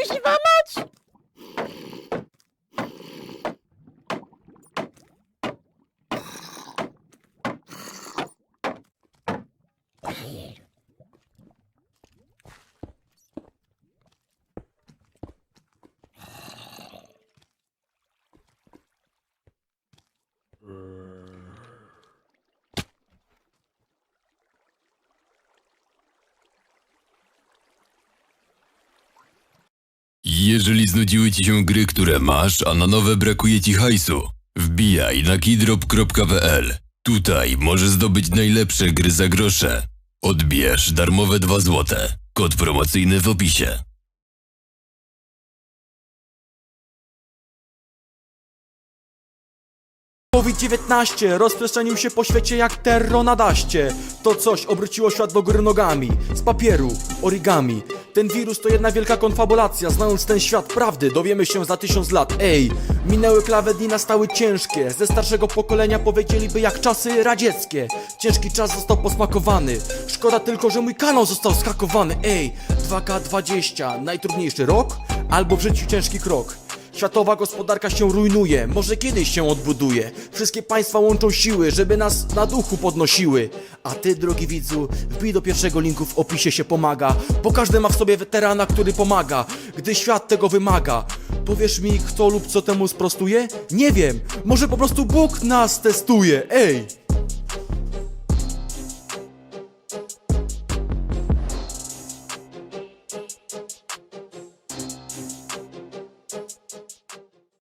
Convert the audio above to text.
kuźwa mać! Daniel. Jeżeli znudziły ci się gry, które masz, a na nowe brakuje ci hajsu, wbijaj na keydrop.pl. Tutaj możesz zdobyć najlepsze gry za grosze. Odbierz darmowe 2 złote. Kod promocyjny w opisie. COVID-19 rozprzestrzenił się po świecie jak terro na daście. To coś obróciło świat do góry nogami. Z papieru, origami. Ten wirus to jedna wielka konfabulacja. Znając ten świat prawdy, dowiemy się za tysiąc lat. Ej, minęły klawe dni, nastały ciężkie. Ze starszego pokolenia powiedzieliby jak czasy radzieckie. Ciężki czas został posmakowany. Szkoda tylko, że mój kanał został skakowany. Ej, 2K20, najtrudniejszy rok? Albo w życiu ciężki krok. Światowa gospodarka się rujnuje, może kiedyś się odbuduje. Wszystkie państwa łączą siły, żeby nas na duchu podnosiły. A ty, drogi widzu, wbij do pierwszego linku w opisie się pomaga, bo każdy ma w sobie weterana, który pomaga, gdy świat tego wymaga. Powiesz mi, kto lub co temu sprostuje? Nie wiem, może po prostu Bóg nas testuje, ej!